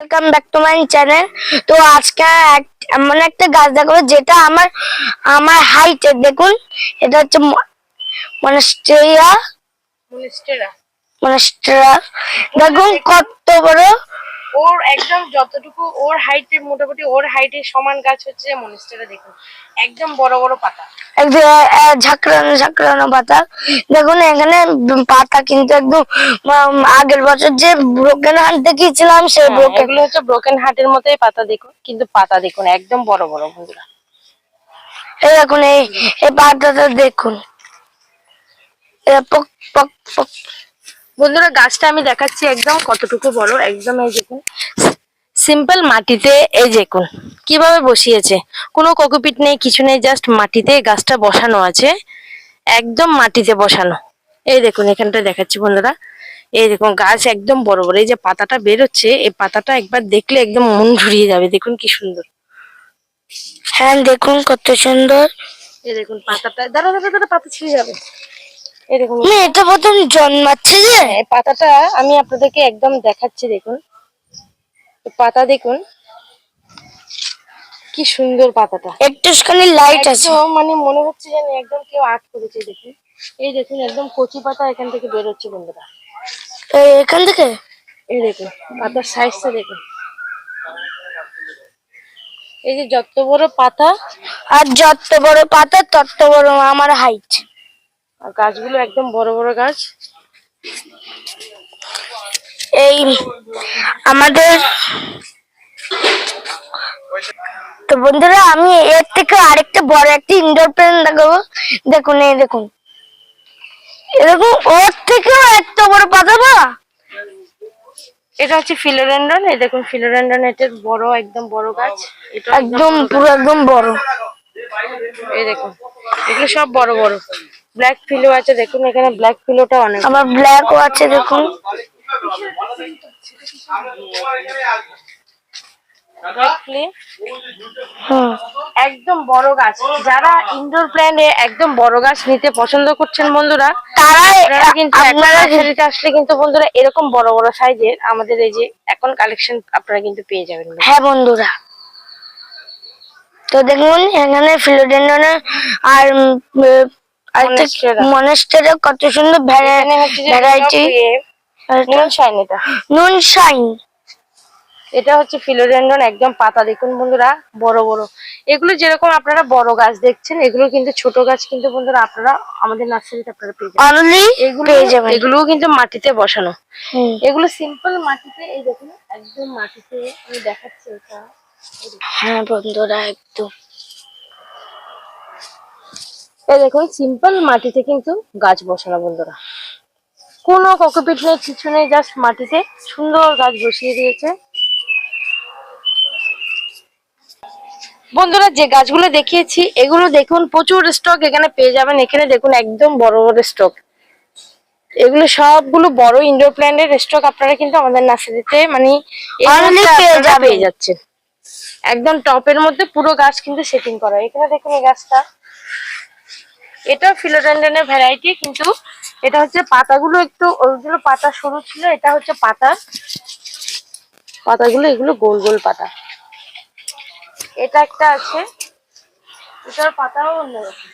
Welcome back to my channel তো আজকে এক- এমন একটা গাছ দেখাবো যেটা আমার আমার হাইটের দেখুন এটা হচ্ছে মনস্টেরিয়া মনস্টেরা। মনস্টেরা। দেখুন কত বড়। ওর একদম যতটুকু ওর হাইটে মোটামুটি ওর হাইটে সমান গাছ হচ্ছে মনিস্টেরা দেখুন। একদম বড় বড় পাতা। একদম ঝাঁকড়ানো ঝাঁকড়ানো পাতা। দেখুন এখানে পাতা কিন্তু একদম আগের বছর যে ব্রোকেন হাট দেখিয়েছিলাম সেই হ্যাঁ, ব্রোকেন এগুলো হচ্ছে ব্রোকেন হার্টের মতোই পাতা দেখুন কিন্তু পাতা দেখুন একদম বড় বড় বন্ধুরা। এই দেখুন এই পাতাটা দেখুন। পক পক পক। বন্ধুরা, গাছটা আমি দেখাচ্ছি একদম কতটুকু বড়, একদম এই দেখুন। সিম্পল মাটিতে এই দেখুন, কীভাবে বসিয়েছে। কোনো কোকোপিট নেই, কিছু নেই জাস্ট মাটিতে গাছটা বসানো আছে। একদম মাটিতে বসানো। এই দেখুন এখানটা দেখাচ্ছি বন্ধুরা। এই দেখুন, গাছ একদম বড় বড়। এই যে পাতাটা বেরোচ্ছে, এই পাতাটা একবার দেখলে একদম মন জুড়িয়ে যাবে। দেখুন কি সুন্দর। হ্যাঁ দেখুন কত সুন্দর। এই দেখুন পাতাটা। দাঁড়া দাঁড়া দাঁড়া পাতা ছিঁড়ে যাবে। না এটা প্রথম জন্মাচ্ছে যে। পাতাটা আমি আপনাদেরকে একদম দেখাচ্ছি দেখুন। পাতা দেখুন। কি সুন্দর পাতাটা। একটুখানি লাইট আছে। মানে মনে হচ্ছে যেন একদম কেউ আর্ট করেছে দেখুন। এই দেখুন একদম কচি পাতা এখান থেকে বেরোচ্ছে বন্ধুরা। এখান থেকে? এই দেখুন পাতার সাইজটা দেখুন। এই যে যত বড় পাতা আর যত বড় পাতা তত বড় আমার হাইট আর গাছগুলো একদম বড় বড় গাছ। এই আমাদের তো বন্ধুরা আমি এর থেকে আরেকটা বড় একটা ইনডোর প্ল্যান্ট দেখাবো। দেখুন এই দেখুন। এরকম ওর থেকেও এত বড় পাতা বা এটা হচ্ছে ফিলোরেন্ডন এই দেখুন ফিলোরেন্ডন এটার বড় একদম বড় গাছ। এটা একদম পুরো একদম বড়। এই দেখুন এগুলো সব বড় বড়। ব্ল্যাক ফিলো আছে দেখুন এখানে ব্ল্যাক ফিলোটা অনেক আবার ব্ল্যাকও আছে দেখুন। একদম বড় গাছ। যারা ইনডোর প্ল্যান্টে একদম বড় গাছ নিতে পছন্দ করছেন বন্ধুরা তারা কিন্তু আপনারা আসলে কিন্তু বন্ধুরা এরকম বড় বড় সাইজের আমাদের এই যে এখন কালেকশন আপনারা কিন্তু পেয়ে যাবেন হ্যাঁ বন্ধুরা। তো দেখুন এখানে ফিলোডেন্ডনের আর। মনেস্টের কত সুন্দর ভ্যারাইটি। নুন শাইন এটা। নুন শাইন। এটা হচ্ছে ফিলোডেন্ডন একদম পাতা। দেখুন বন্ধুরা বড় বড়। এগুলো যেরকম আপনারা বড় গাছ দেখছেন এগুলো কিন্তু ছোট গাছ কিন্তু বন্ধুরা আপনারা আমাদের নার্সারিতে আপনারা পেয়ে যাবেন। এগুলো এগুলোও কিন্তু মাটিতে বসানো। এগুলো সিম্পল মাটিতে এই দেখুন একদম মাটিতে। আমি দেখাচ্ছি এটা। হ্যাঁ বন্ধুরা একদম। এই দেখুন সিম্পল মাটিতে কিন্তু গাছ বসানো বন্ধুরা। কোনো কোকোপিট নেই কিছু নেই জাস্ট মাটিতে সুন্দর গাছ বসিয়ে দিয়েছে। বন্ধুরা যে গাছগুলো দেখিয়েছি এগুলো দেখুন প্রচুর স্টক এখানে পেয়ে যাবেন। এখানে দেখুন একদম বড় বড় স্টক এগুলো সবগুলো বড় ইনডোর প্ল্যান্টের স্টক আপনারা কিন্তু আমাদের নার্সারিতে মানে পেয়ে যাচ্ছেন। একদম টপের মধ্যে পুরো গাছ কিন্তু সেটিং করা। এখানে দেখুন এই গাছটা। এটা ফিলোডেন্ডনের ভ্যারাইটি কিন্তু এটা হচ্ছে পাতাগুলো একটু ওইগুলো পাতা সরু ছিল, এটা হচ্ছে পাতা। পাতাগুলো এগুলো গোল গোল পাতা। এটা একটা আছে, এটার পাতাও অন্যরকম।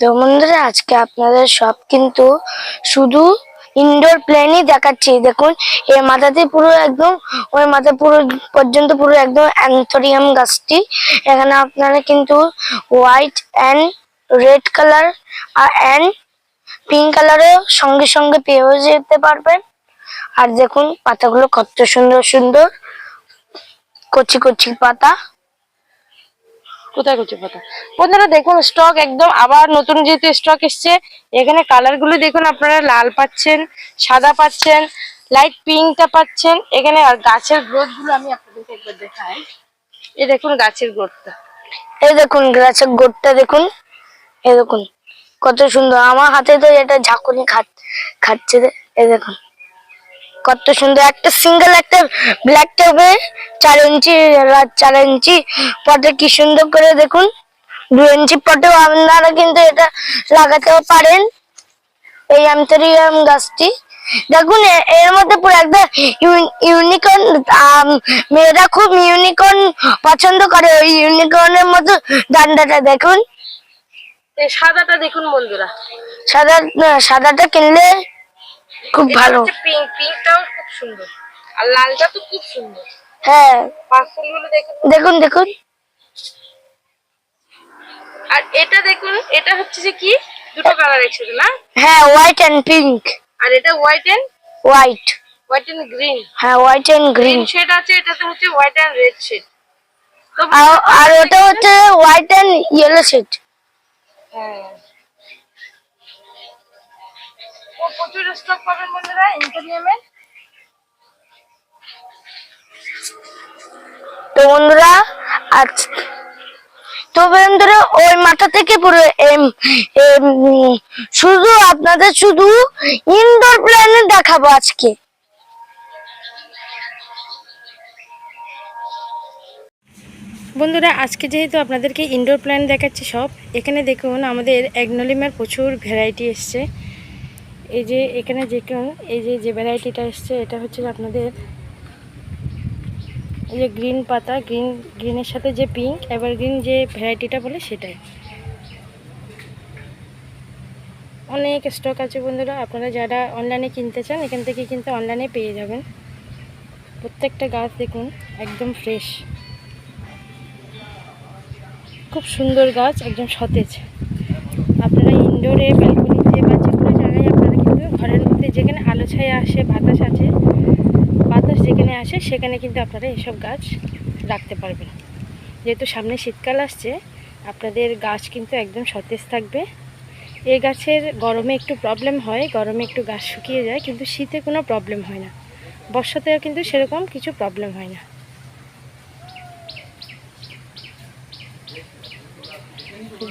তো বন্ধুরা, আজকে আপনাদের সব কিন্তু শুধু ইনডোর প্লেনই দেখাচ্ছি। দেখুন এর মাথাতে পুরো একদম, ওই মাথা পুরো পর্যন্ত পুরো একদম অ্যান্থোরিয়াম গাছটি। এখানে আপনারা কিন্তু হোয়াইট অ্যান্ড রেড কালার আর অ্যান্ড পিঙ্ক কালারের সঙ্গে সঙ্গে পেয়েও যেতে পারবেন। আর দেখুন, পাতাগুলো কত সুন্দর সুন্দর কচি কচি পাতা। কোথায় করছে পাতা? বন্ধুরা, দেখুন স্টক একদম আবার নতুন যেহেতু স্টক এসছে, এখানে কালারগুলো দেখুন আপনারা, লাল পাচ্ছেন, সাদা পাচ্ছেন লাইট পিঙ্কটা পাচ্ছেন। এখানে আর গাছের গ্রোথগুলো আমি আপনাদেরকে একবার দেখাই। এই দেখুন, গাছের গ্রোথটা এই দেখুন, গাছের গোটটা দেখুন। এই দেখুন, কত সুন্দর। আমার হাতে তো এটা ঝাঁকুনি খাচ্ছে। এই দেখুন। কত সুন্দর একটা সিঙ্গেল একটা ব্ল্যাক টবে চার ইঞ্চি চার ইঞ্চি পটে কি সুন্দর করে দেখুন। দু ইঞ্চি পটেও আপনারা কিন্তু এটা লাগাতেও পারেন। এই অ্যান্থোরিয়াম গাছটি। দেখুন এর মধ্যে পুরো একদম ইউনিকর্ন মেয়েরা খুব ইউনিকর্ন পছন্দ করে। ওই ইউনিকর্নের মতো ডান্ডাটা দেখুন। সাদাটা দেখুন বন্ধুরা। সাদা সাদাটা কিনলে খুব ভালো। পিঙ্ক পিঙ্কটাও খুব সুন্দর। আর লালটা তো খুব সুন্দর। হ্যাঁ। পার্সেলগুলো দেখুন দেখুন দেখুন। আর এটা দেখুন এটা হচ্ছে যে কি? দুটো কালার একসাথে না? হ্যাঁ হোয়াইট অ্যান্ড পিঙ্ক আর এটা white and white white and green হ্যাঁ হোয়াইট অ্যান্ড গ্রিন শেড আছে এটাতে হচ্ছে হোয়াইট এন্ড রেড শেড আর আর ওটা হচ্ছে হোয়াইট অ্যান্ড ইয়েলো শেড হ্যাঁ। প্রচুর স্টক পাবেন বন্ধুরা ইন্টেরিয়ামের তো বন্ধুরা আজ তো বন্ধুরা ওই মাথা থেকে পুরো শুধু আপনাদের শুধু ইনডোর প্ল্যানে দেখাবো আজকে। বন্ধুরা আজকে যেহেতু আপনাদেরকে ইনডোর প্ল্যান দেখাচ্ছি সব এখানে দেখুন আমাদের অ্যাগনোলিমের প্রচুর ভ্যারাইটি এসছে। এই যে এখানে দেখুন এই যে যে ভ্যারাইটিটা এসছে, এটা হচ্ছে আপনাদের এই যে গ্রিন পাতা, গ্রিন, গ্রিনের সাথে যে পিঙ্ক এবার গ্রিন যে ভ্যারাইটিটা বলে সেটাই। অনেক স্টক আছে বন্ধুরা, আপনারা যারা অনলাইনে কিনতে চান, এখান থেকে কিন্তু অনলাইনে পেয়ে যাবেন। প্রত্যেকটা গাছ দেখুন, একদম ফ্রেশ। খুব সুন্দর গাছ, একদম সতেজ। আপনারা ইনডোরে ব্যালকনিতে বা যে কোনো জায়গায় আপনারা কিন্তু ঘরের মধ্যে যেখানে আলো ছায়া আসে, বাতাস আছে, বাতাস যেখানে আসে, সেখানে কিন্তু আপনারা এসব গাছ রাখতে পারবেন। যেহেতু সামনে শীতকাল আসছে, আপনাদের গাছ কিন্তু একদম সতেজ থাকবে। এই গাছের গরমে একটু প্রবলেম হয়, গরমে একটু গাছ শুকিয়ে যায়, কিন্তু শীতে কোনো প্রবলেম হয় না। বর্ষাতেও কিন্তু সেরকম কিছু প্রবলেম হয় না।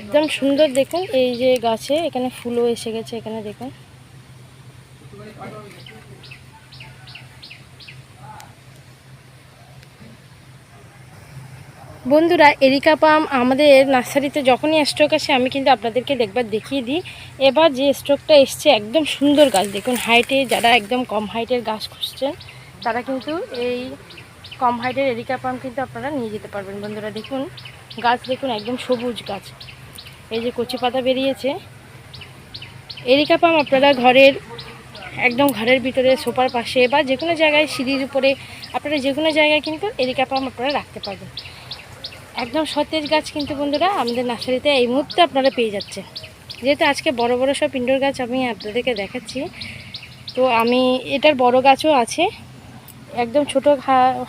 একদম সুন্দর দেখুন, এই যে গাছে এখানে ফুলও এসে গেছে, এখানে দেখুন। বন্ধুরা, এরিকা পাম আমাদের নার্সারিতে যখনই স্টক আসে, আমি কিন্তু আপনাদেরকে দেখবার দেখিয়ে দিই। এবার যে স্টকটা এসছে, একদম সুন্দর গাছ। দেখুন হাইটে যারা একদম কম হাইটের গাছ খুঁজছেন, তারা কিন্তু এই কম হাইটের এরিকা পাম কিন্তু আপনারা নিয়ে যেতে পারবেন। বন্ধুরা, দেখুন, গাছ দেখুন, একদম সবুজ গাছ। এই যে কচি পাতা বেরিয়েছে। এরিকা পাম আপনারা ঘরের একদম ঘরের ভিতরে, সোফার পাশে বা যে কোনো জায়গায় সিঁড়ির উপরে, আপনারা যে কোনো জায়গায় কিন্তু এরিকা পাম আপনারা রাখতে পারবেন। একদম সতেজ গাছ কিন্তু বন্ধুরা, আমাদের নার্সারিতে এই মুহূর্তে আপনারা পেয়ে যাচ্ছেন। যেহেতু আজকে বড় বড় সব ইনডোর গাছ আমি আপনাদেরকে দেখাচ্ছি, তো আমি এটার বড় গাছও আছে। একদম ছোটো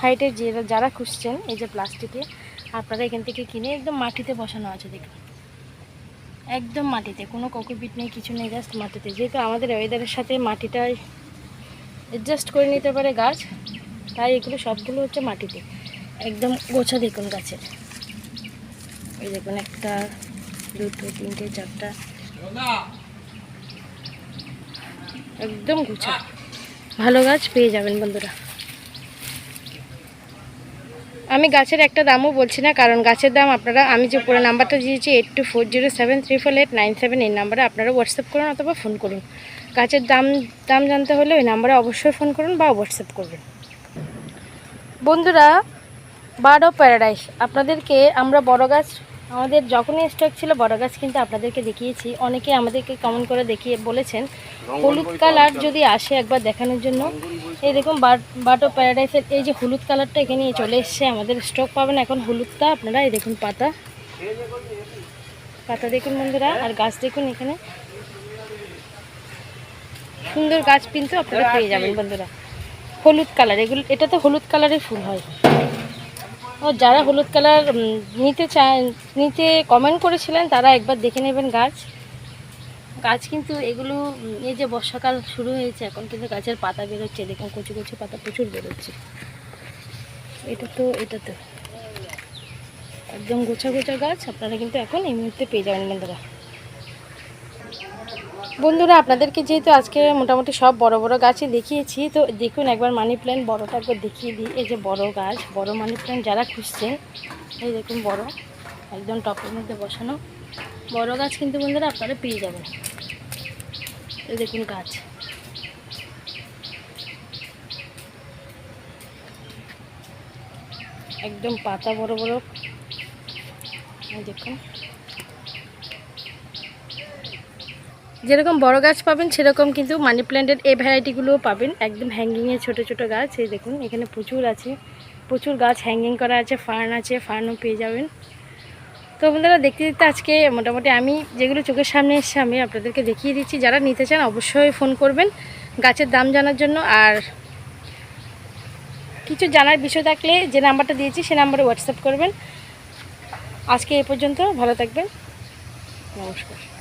হাইটের যে, যারা খুঁজছেন, এই যে প্লাস্টিকে, আপনারা এখান থেকে কিনে একদম মাটিতে বসানো আছে দেখুন। একদম মাটিতে, কোনো কোকোপিট নেই, কিছু নেই জাস্ট মাটিতে। যেহেতু আমাদের ওয়েদারের সাথে মাটিটা অ্যাডজাস্ট করে নিতে পারে গাছ, তাই এগুলো সবগুলো হচ্ছে মাটিতে। একদম গোছা দেখুন গাছের এই দেখুন একটা, দুটো, তিনটে, চারটা। একদম গোছা। ভালো গাছ পেয়ে যাবেন বন্ধুরা। আমি গাছের একটা দামও বলছি না, কারণ গাছের দাম আপনারা, আমি যে পুরো নাম্বারটা দিয়েছি eight two four zero seven three four eight nine seven এই নাম্বারে আপনারা হোয়াটসঅ্যাপ করুন অথবা ফোন করুন। গাছের দাম দাম জানতে হলে ওই নাম্বারে অবশ্যই ফোন করুন বা হোয়াটসঅ্যাপ করবেন। বন্ধুরা বার্ড অফ প্যারাডাইস, আপনাদেরকে আমরা বড় গাছ আমাদের যখনই স্টক ছিল বড় গাছ কিন্তু আপনাদেরকে দেখিয়েছি। অনেকে আমাদেরকে কমেন্ট করে দেখিয়ে বলেছেন হলুদ কালার যদি আসে একবার দেখানোর জন্য এই দেখুন অফ প্যারাডাইসের এই যে হলুদ কালারটা এখানে চলে এসছে আমাদের স্টক পাবেন এখন হলুদটা। আপনারা এই দেখুন পাতা। পাতা দেখুন বন্ধুরা আর গাছ দেখুন এখানে। সুন্দর গাছ কিন্তু আপনারা পেয়ে যাবেন বন্ধুরা। হলুদ কালার এগুলো এটা তো হলুদ কালারের ফুল হয়। যারা হলুদ কালার নিতে চায়, নিতে কমেন্ট করেছিলেন, তারা একবার দেখে নেবেন গাছ। গাছ কিন্তু এগুলো এই যে বর্ষাকাল শুরু হয়েছে, এখন কিন্তু গাছের পাতা বেরোচ্ছে, দেখুন কচু কচু পাতা প্রচুর বেরোচ্ছে। এটা তো এটা তো। একদম গোছা গোছা গাছ, আপনারা কিন্তু এখন এই মুহূর্তে পেয়ে যাবেন, বন্ধুরা। বন্ধুরা, আপনাদেরকে যেহেতু আজকে মোটামুটি সব বড় বড় গাছই দেখিয়েছি, তো দেখুন একবার মানি প্ল্যান্ট বড়টা একবার দেখিয়ে দিই। এই যে বড় গাছ, বড় মানি প্ল্যান্ট যারা খুঁজছেন, এই দেখুন বড়, একদম টপের মধ্যে বসানো বড় গাছ কিন্তু বন্ধুরা আপনারা পেয়ে যাবেন। এই দেখুন গাছ। একদম পাতা বড় বড়। দেখুন। যেরকম বড় গাছ পাবেন, সেরকম কিন্তু মানি প্ল্যান্টের এই ভ্যারাইটিগুলোও পাবেন। একদম হ্যাঙ্গিংয়ে ছোট ছোট গাছ, এই দেখুন, এখানে প্রচুর আছে। প্রচুর গাছ হ্যাঙ্গিং করা আছে, ফার্ন আছে, ফার্নও পেয়ে যাবেন। তো বন্ধুরা, দেখতে দেখতে আজকে মোটামুটি আমি যেগুলো চোখের সামনে এসছে, আমি আপনাদেরকে দেখিয়ে দিচ্ছি। যারা নিতে চান, অবশ্যই ফোন করবেন গাছের দাম জানার জন্য। আর কিছু জানার বিষয় থাকলে যে নাম্বারটা দিয়েছি, সে নাম্বারে হোয়াটসঅ্যাপ করবেন। আজকে এ পর্যন্ত, ভালো থাকবেন। নমস্কার।